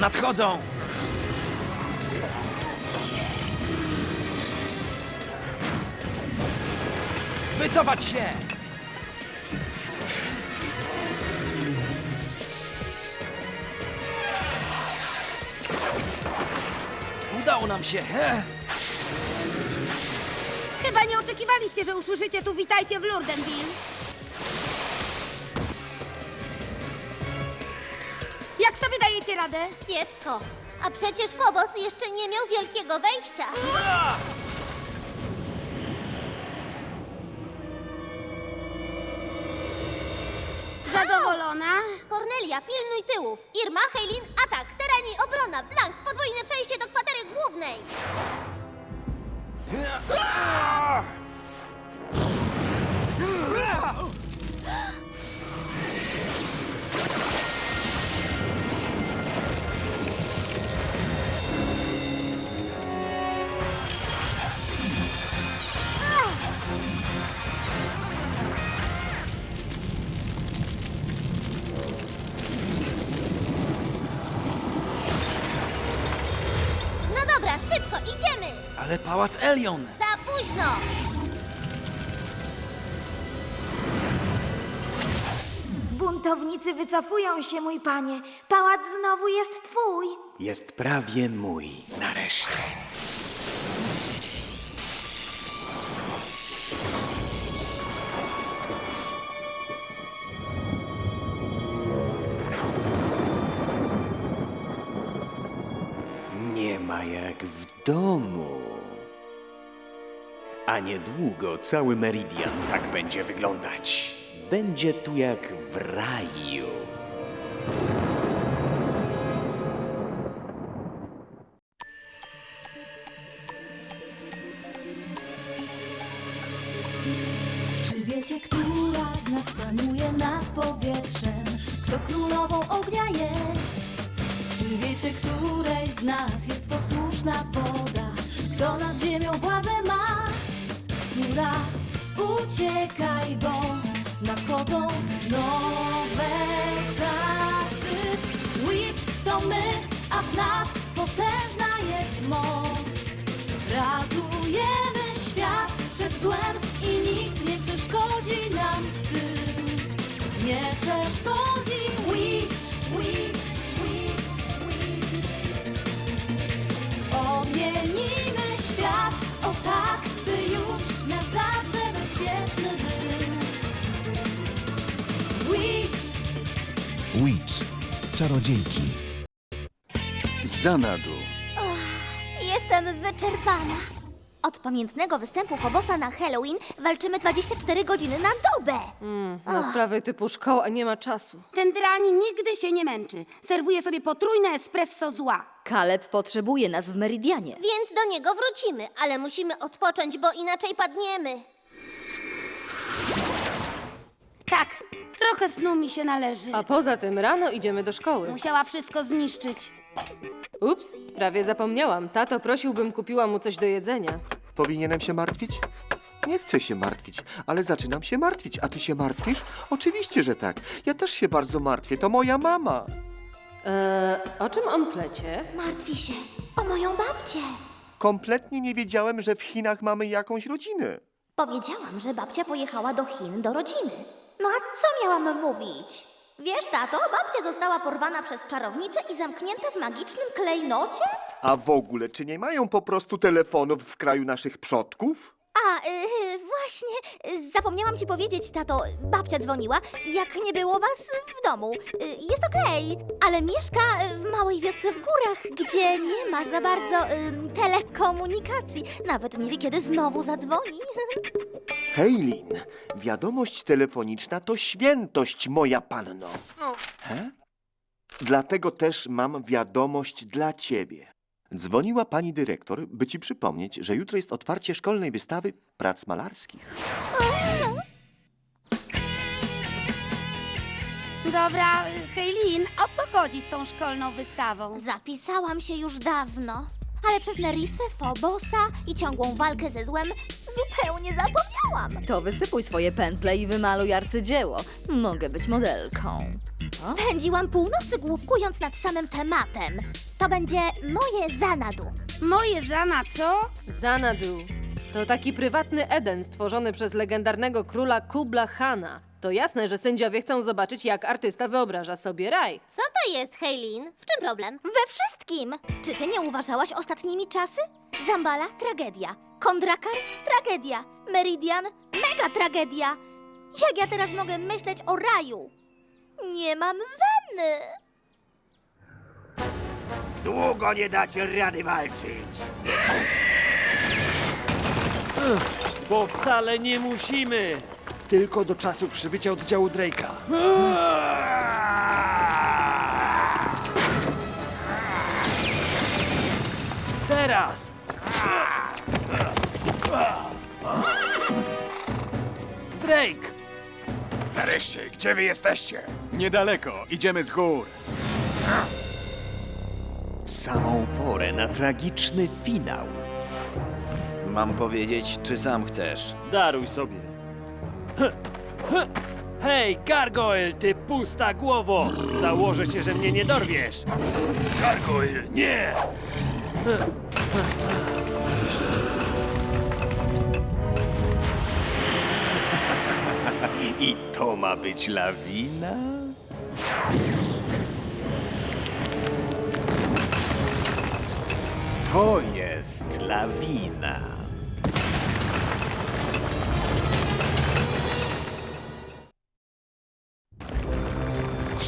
Nadchodzą! Wycofać się! Udało nam się! He? Chyba nie oczekiwaliście, że usłyszycie tu witajcie w Lurdenville. Radę? Kiepsko. A przecież Phobos jeszcze nie miał wielkiego wejścia. Zadowolona? Kornelia, pilnuj tyłów. Irma, Heilin, atak. Terani, obrona. Blank, podwójne przejście do kwatery głównej. Ale pałac Elion! Za późno. Buntownicy wycofują się, mój panie. Pałac znowu jest twój. Jest prawie mój, nareszcie. Nie ma jak w domu. Niedługo cały Meridian tak będzie wyglądać. Będzie tu jak w raju. Czy wiecie, która z nas panuje nad powietrzem? Kto królową ognia jest? Czy wiecie, której z nas uciekaj, bo Czarodziejki. Zanadu. Jestem wyczerpana. Od pamiętnego występu Phobosa na Halloween walczymy 24 godziny na dobę. Na sprawy typu szkoła nie ma czasu. Ten drani nigdy się nie męczy. Serwuje sobie potrójne espresso zła. Kaleb potrzebuje nas w Meridianie. Więc do niego wrócimy, ale musimy odpocząć, bo inaczej padniemy. Tak, trochę snu mi się należy. A poza tym rano idziemy do szkoły. Musiała wszystko zniszczyć. Ups, prawie zapomniałam. Tato prosił, bym kupiła mu coś do jedzenia. Powinienem się martwić? Nie chcę się martwić, ale zaczynam się martwić. A ty się martwisz? Oczywiście, że tak. Ja też się bardzo martwię. To moja mama. Eee, o czym on plecie? Martwi się o moją babcię. Kompletnie nie wiedziałem, że w Chinach mamy jakąś rodzinę. Powiedziałam, że babcia pojechała do Chin do rodziny. No a co miałam mówić? Wiesz, tato, babcia została porwana przez czarownicę i zamknięta w magicznym klejnocie? A w ogóle, czy nie mają po prostu telefonów w kraju naszych przodków? A, y, właśnie, y, zapomniałam ci powiedzieć, tato, babcia dzwoniła, jak nie było was w domu. Y, jest okej, ale mieszka y, w małej wiosce w górach, gdzie nie ma za bardzo y, telekomunikacji. Nawet nie wie, kiedy znowu zadzwoni. Hejlin, wiadomość telefoniczna to świętość, moja panno. He? Dlatego też mam wiadomość dla ciebie. Dzwoniła pani dyrektor, by ci przypomnieć, że jutro jest otwarcie szkolnej wystawy prac malarskich. Dobra, Heilin, o co chodzi z tą szkolną wystawą? Zapisałam się już dawno, ale przez Nerisę, Fobosa i ciągłą walkę ze złem zupełnie zapomniałam. To wysypuj swoje pędzle i wymaluj arcydzieło. Mogę być modelką. Spędziłam północy główkując nad samym tematem. To będzie moje zanadu. Moje zana, co? Zanadu. To taki prywatny Eden stworzony przez legendarnego króla Kubla Hana. To jasne, że sędziowie chcą zobaczyć, jak artysta wyobraża sobie raj. Co to jest, Heilin? W czym problem? We wszystkim. Czy ty nie uważałaś ostatnimi czasy? Zambala tragedia. Kondrakar tragedia. Meridian mega tragedia. Jak ja teraz mogę myśleć o raju? Nie mam weny. Długo nie dacie rady walczyć. Bo wcale nie musimy. Tylko do czasu przybycia oddziału Drake'a. Teraz! Drake! Nareszcie, gdzie wy jesteście? Niedaleko, idziemy z gór. W samą porę na tragiczny finał. Mam powiedzieć, czy sam chcesz? Daruj sobie. Hej, Gargoyle, ty pusta głowo! Założę się, że mnie nie dorwiesz. Gargoyle, nie! I to ma być lawina? To jest lawina.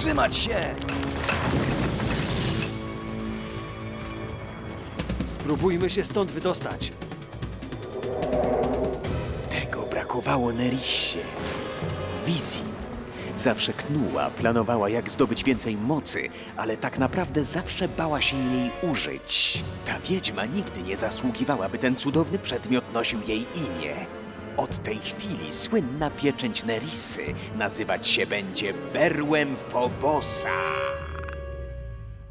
Trzymać się! Spróbujmy się stąd wydostać. Tego brakowało Nerissie. Wizji. Zawsze knuła, planowała jak zdobyć więcej mocy, ale tak naprawdę zawsze bała się jej użyć. Ta wiedźma nigdy nie zasługiwała, by ten cudowny przedmiot nosił jej imię. Od tej chwili słynna pieczęć Nerissy nazywać się będzie Berłem Fobosa.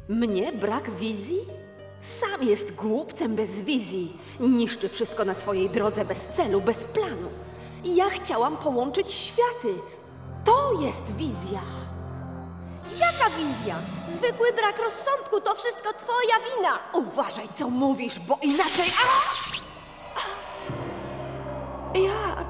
Mnie brak wizji? Sam jest głupcem bez wizji. Niszczy wszystko na swojej drodze bez celu, bez planu. Ja chciałam połączyć światy. To jest wizja. Jaka wizja? Zwykły brak rozsądku to wszystko twoja wina. Uważaj, co mówisz, bo inaczej. Jak?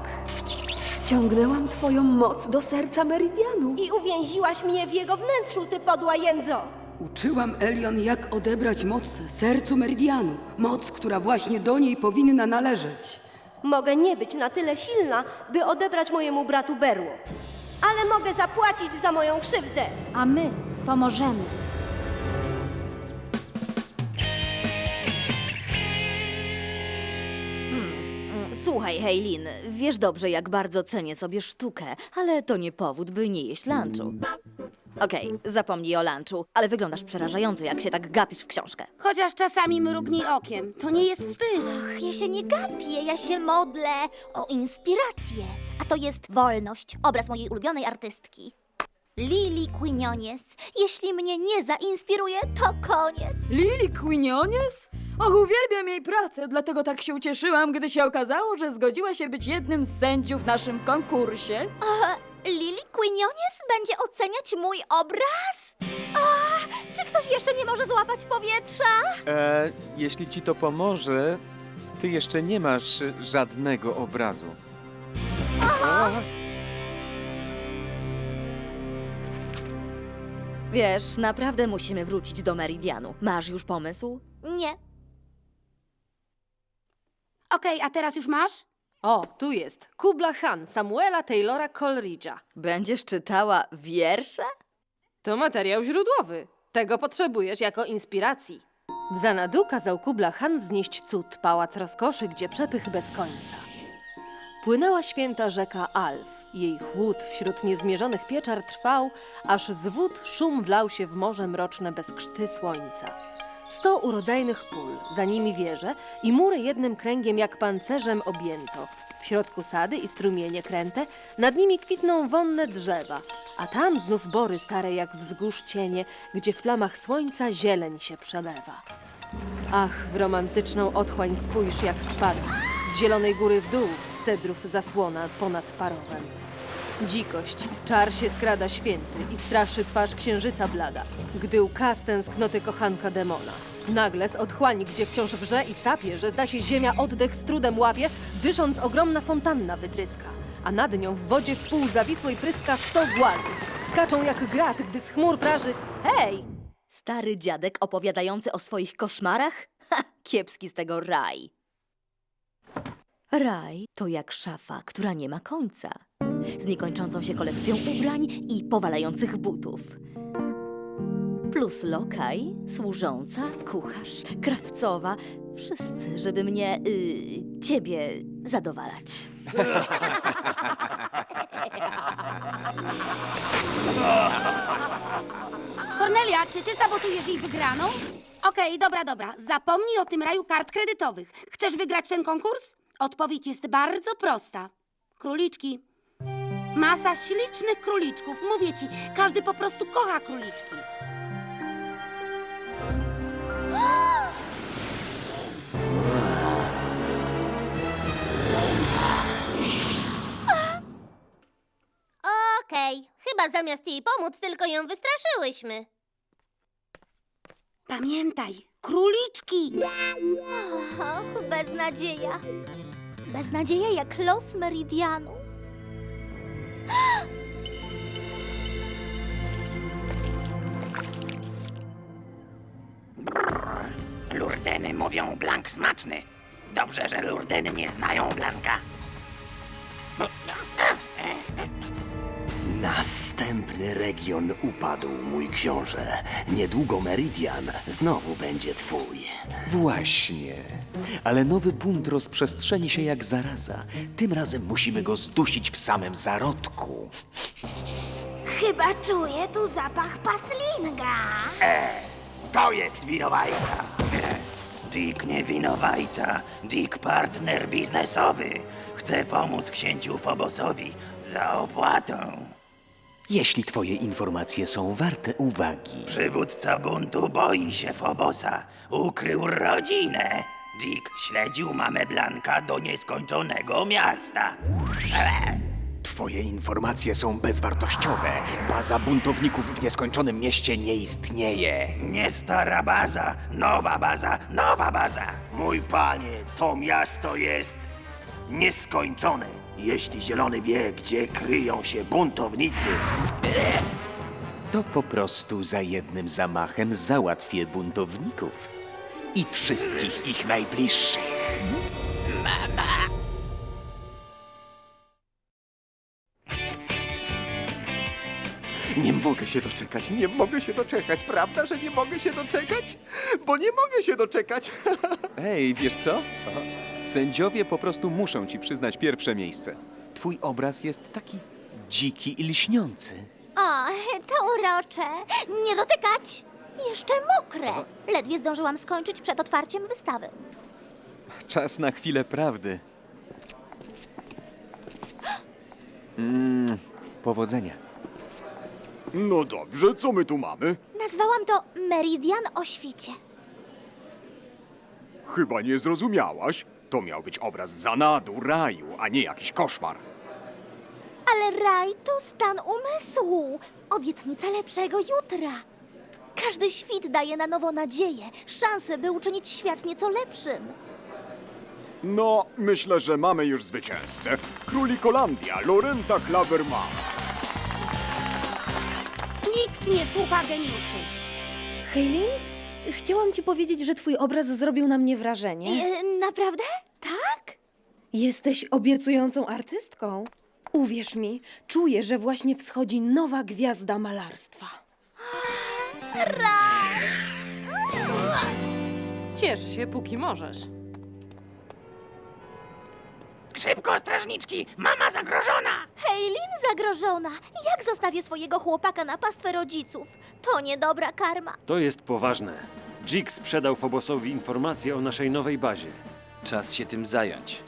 Wciągnęłam twoją moc do serca Meridianu. I uwięziłaś mnie w jego wnętrzu, ty podła jędzo. Uczyłam Elion, jak odebrać moc sercu Meridianu. Moc, która właśnie do niej powinna należeć. Mogę nie być na tyle silna, by odebrać mojemu bratu berło. Ale mogę zapłacić za moją krzywdę. A my pomożemy. Słuchaj, Heilin, wiesz dobrze, jak bardzo cenię sobie sztukę, ale to nie powód, by nie jeść lunchu. Okej, zapomnij o lunchu, ale wyglądasz przerażająco, jak się tak gapisz w książkę. Chociaż czasami mrugnij okiem. To nie jest wstyd. Ach, ja się nie gapię, ja się modlę o inspirację. A to jest wolność, obraz mojej ulubionej artystki. Lili Quinones. Jeśli mnie nie zainspiruje, to koniec. Lili Quinones? Och, uwielbiam jej pracę, dlatego tak się ucieszyłam, gdy się okazało, że zgodziła się być jednym z sędziów w naszym konkursie. A, Lili Quinones będzie oceniać mój obraz? A, czy ktoś jeszcze nie może złapać powietrza? E, jeśli ci to pomoże, ty jeszcze nie masz żadnego obrazu. Wiesz, naprawdę musimy wrócić do Meridianu. Masz już pomysł? Nie. Okej, a teraz już masz? O, tu jest. Kubla Han Samuela Taylora Coleridge'a. Będziesz czytała wiersze? To materiał źródłowy. Tego potrzebujesz jako inspiracji. W Zanadu kazał Kubla Han wznieść cud, pałac rozkoszy, gdzie przepych bez końca. Płynęła święta rzeka Alf. Jej chłód wśród niezmierzonych pieczar trwał, aż z wód szum wlał się w morze mroczne bez krzty słońca. Sto urodzajnych pól, za nimi wieże i mury jednym kręgiem jak pancerzem objęto. W środku sady i strumienie kręte, nad nimi kwitną wonne drzewa, a tam znów bory stare jak wzgórz cienie, gdzie w plamach słońca zieleń się przelewa. Ach, w romantyczną otchłań spójrz jak spadł, z zielonej góry w dół, z cedrów zasłona ponad parowem. Dzikość, czar się skrada święty i straszy twarz księżyca blada, gdy łka tęsknoty kochanka demona. Nagle z otchłani, gdzie wciąż wrze i sapie, że zda się ziemia oddech z trudem łapie, dysząc ogromna fontanna wytryska, a nad nią w wodzie w pół zawisłej pryska sto głazów. Skaczą jak grat, gdy z chmur praży Hej! Stary dziadek opowiadający o swoich koszmarach? Ha, kiepski z tego raj. Raj to jak szafa, która nie ma końca. Z niekończącą się kolekcją ubrań i powalających butów. Plus lokaj, służąca, kucharz, krawcowa. Wszyscy, żeby mnie, y, ciebie zadowalać. Kornelia, czy ty sabotujesz jej wygraną? Okej, dobra, dobra. Zapomnij o tym raju kart kredytowych. Chcesz wygrać ten konkurs? Odpowiedź jest bardzo prosta. Króliczki. Masa ślicznych króliczków. Mówię ci, każdy po prostu kocha króliczki. Okej, chyba zamiast jej pomóc, tylko ją wystraszyłyśmy. Pamiętaj, króliczki! Och, beznadzieja. Beznadzieja jak los meridianu. Lurdeny mówią blank smaczny. Dobrze, że lurdeny nie znają blanka. Następny region upadł, mój książę. Niedługo Meridian znowu będzie twój. Właśnie. Ale nowy bunt rozprzestrzeni się jak zaraza. Tym razem musimy go zdusić w samym zarodku. Chyba czuję tu zapach paslinga. To jest winowajca. Dick nie winowajca, Dick partner biznesowy. Chce pomóc księciu Fobosowi za opłatą. Jeśli twoje informacje są warte uwagi. Przywódca buntu boi się Fobosa. Ukrył rodzinę. Dick śledził mamę Blanka do nieskończonego miasta. Twoje informacje są bezwartościowe. Baza buntowników w nieskończonym mieście nie istnieje. Nie stara baza, nowa baza, nowa baza. Mój panie, to miasto jest nieskończone. Jeśli Zielony wie, gdzie kryją się buntownicy, To po prostu za jednym zamachem załatwię buntowników. I wszystkich ich najbliższych. nie mogę się doczekać, nie mogę się doczekać. Prawda, że nie mogę się doczekać? Bo nie mogę się doczekać. Ej, wiesz co? Sędziowie po prostu muszą ci przyznać pierwsze miejsce. Twój obraz jest taki dziki i lśniący. O, to urocze. Nie dotykać. Jeszcze mokre. Ledwie zdążyłam skończyć przed otwarciem wystawy. Czas na chwilę prawdy. Mm, powodzenia. No dobrze, co my tu mamy? Nazwałam to Meridian o świcie. Chyba nie zrozumiałaś. To miał być obraz zanadu, raju, a nie jakiś koszmar. Ale raj to stan umysłu. Obietnica lepszego jutra. Każdy świt daje na nowo nadzieję, szansę, by uczynić świat nieco lepszym. No, myślę, że mamy już zwycięzcę. Królikolandia, Lorenta Klaberman. Nikt nie słucha geniuszy. Heilin, chciałam ci powiedzieć, że twój obraz zrobił na mnie wrażenie. E, naprawdę? Tak? Jesteś obiecującą artystką. Uwierz mi, czuję, że właśnie wschodzi nowa gwiazda malarstwa. Raj! Ciesz się, póki możesz. Szybko, strażniczki! Mama zagrożona! Heilin zagrożona. Jak zostawię swojego chłopaka na pastwę rodziców? To niedobra karma. To jest poważne. Jig sprzedał Fobosowi informacje o naszej nowej bazie. Czas się tym zająć.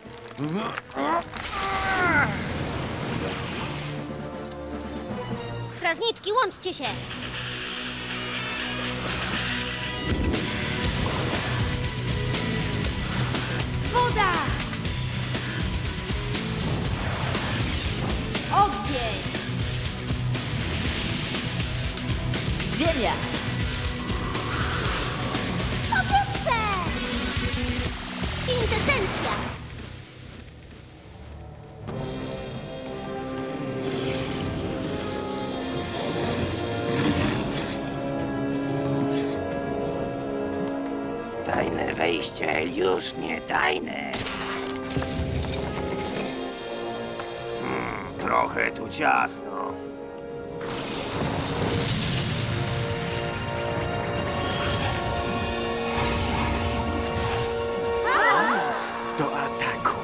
Strażniczki, łączcie się! woda! Ogień! Ziemia! Wejście już nie tajne. Hmm, trochę tu ciasno. Do ataku.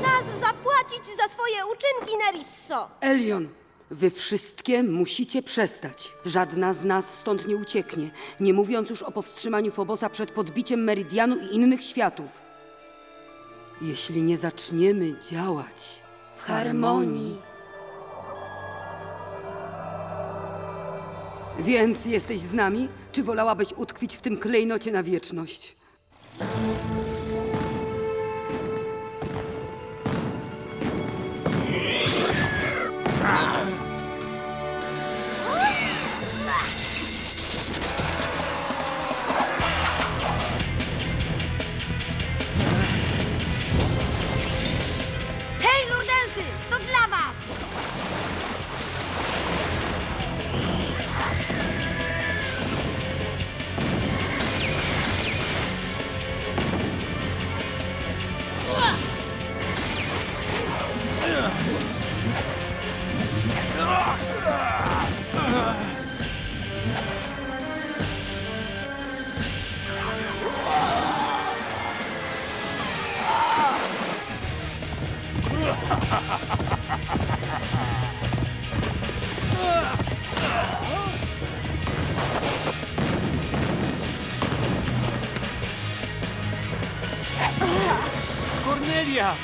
Czas zapłacić za swoje uczynki, Nerisso! Elion, wy wszystkie musicie przestać. Żadna z nas stąd nie ucieknie, nie mówiąc już o powstrzymaniu Fobosa przed podbiciem Meridianu i innych światów. Jeśli nie zaczniemy działać w harmonii. Więc jesteś z nami, czy wolałabyś utkwić w tym klejnocie na wieczność? Kornelia!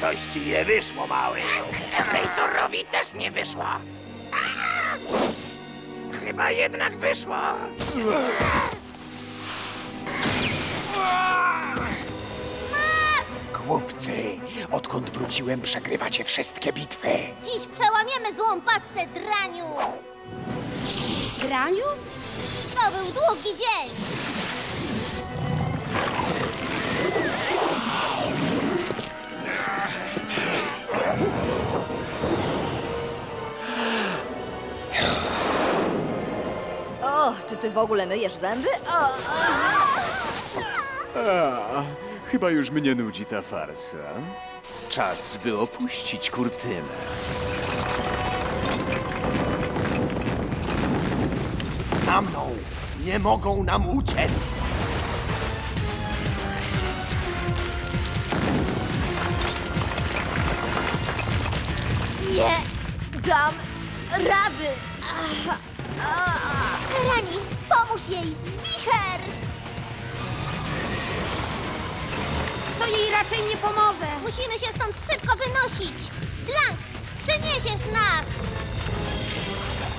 Coś ci nie wyszło, mały. Ejtorowi też nie wyszło. Chyba jednak wyszło. Głupcy, odkąd wróciłem, przegrywacie wszystkie bitwy. Dziś przełamiemy złą passę, draniu! Graniu? To był długi dzień! O, czy ty w ogóle myjesz zęby? O, A, chyba już mnie nudzi ta farsa. Czas, by opuścić kurtynę. Za mną! Nie mogą nam uciec! Nie dam rady! Rani, pomóż jej! Wicher! To jej raczej nie pomoże. Musimy się stąd szybko wynosić! Blank, przeniesiesz nas!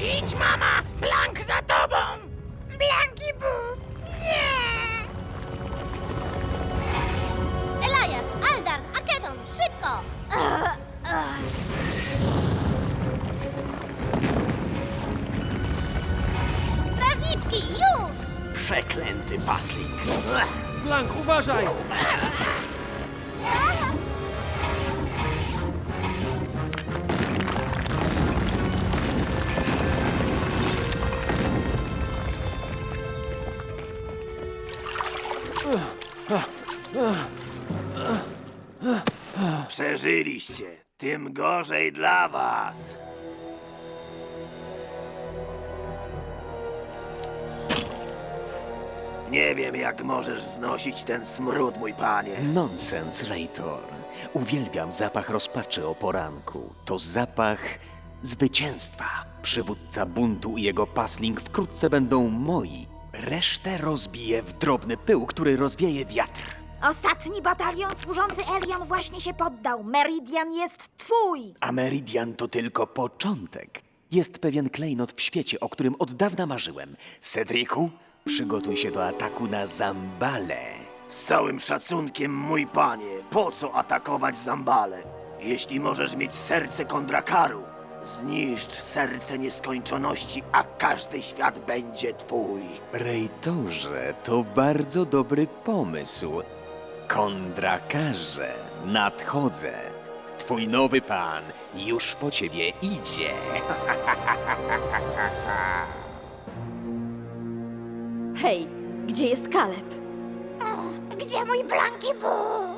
Idź, mama! Blank za tobą! Blanki bu! Nie! Elias, Aldar, Akedon, szybko! Strażniczki, już! Przeklęty pasling. Blank, uważaj! Przeżyliście. Tym gorzej dla was. Nie wiem, jak możesz znosić ten smród, mój panie. Nonsens, Reitor. Uwielbiam zapach rozpaczy o poranku. To zapach zwycięstwa. Przywódca buntu i jego pasling wkrótce będą moi. Resztę rozbije w drobny pył, który rozwieje wiatr. Ostatni batalion służący Elion właśnie się poddał. Meridian jest twój! A Meridian to tylko początek. Jest pewien klejnot w świecie, o którym od dawna marzyłem. Cedriku, przygotuj się do ataku na Zambale. Z całym szacunkiem, mój panie, po co atakować Zambale? Jeśli możesz mieć serce Kondrakaru, zniszcz serce nieskończoności, a każdy świat będzie twój. Rejtorze, to bardzo dobry pomysł. Kondrakarze, nadchodzę. Twój nowy pan już po ciebie idzie. Hej, gdzie jest Kaleb? Gdzie mój Blanki Boo?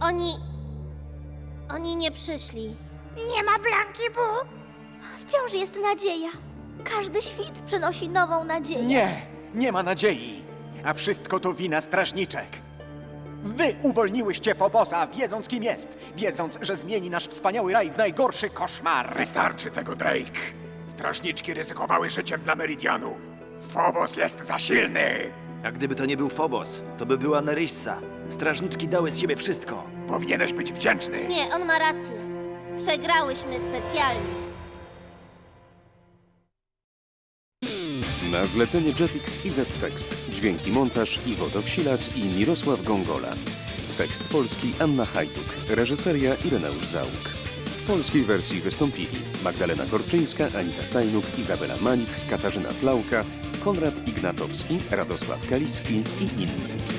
Oni. Oni nie przyszli. Nie ma Blanki Boo? Wciąż jest nadzieja. Każdy świt przynosi nową nadzieję. Nie, nie ma nadziei. A wszystko to wina strażniczek. Wy uwolniłyście Fobosa, wiedząc kim jest, wiedząc, że zmieni nasz wspaniały raj w najgorszy koszmar. Wystarczy tego, Drake. Strażniczki ryzykowały życiem dla Meridianu. Phobos jest za silny. A gdyby to nie był Phobos, to by była Nerissa. Strażniczki dały z siebie wszystko. Powinieneś być wdzięczny. Nie, on ma rację. Przegrałyśmy specjalnie. Na zlecenie Jetix i Z-Tekst. Dźwięki montaż Iwo Dowsilas i Mirosław Gongola. Tekst polski Anna Hajduk. Reżyseria Ireneusz Załuk. W polskiej wersji wystąpili Magdalena Korczyńska, Anita Sajnuk, Izabela Manik, Katarzyna Plauka, Konrad Ignatowski, Radosław Kaliski i inni.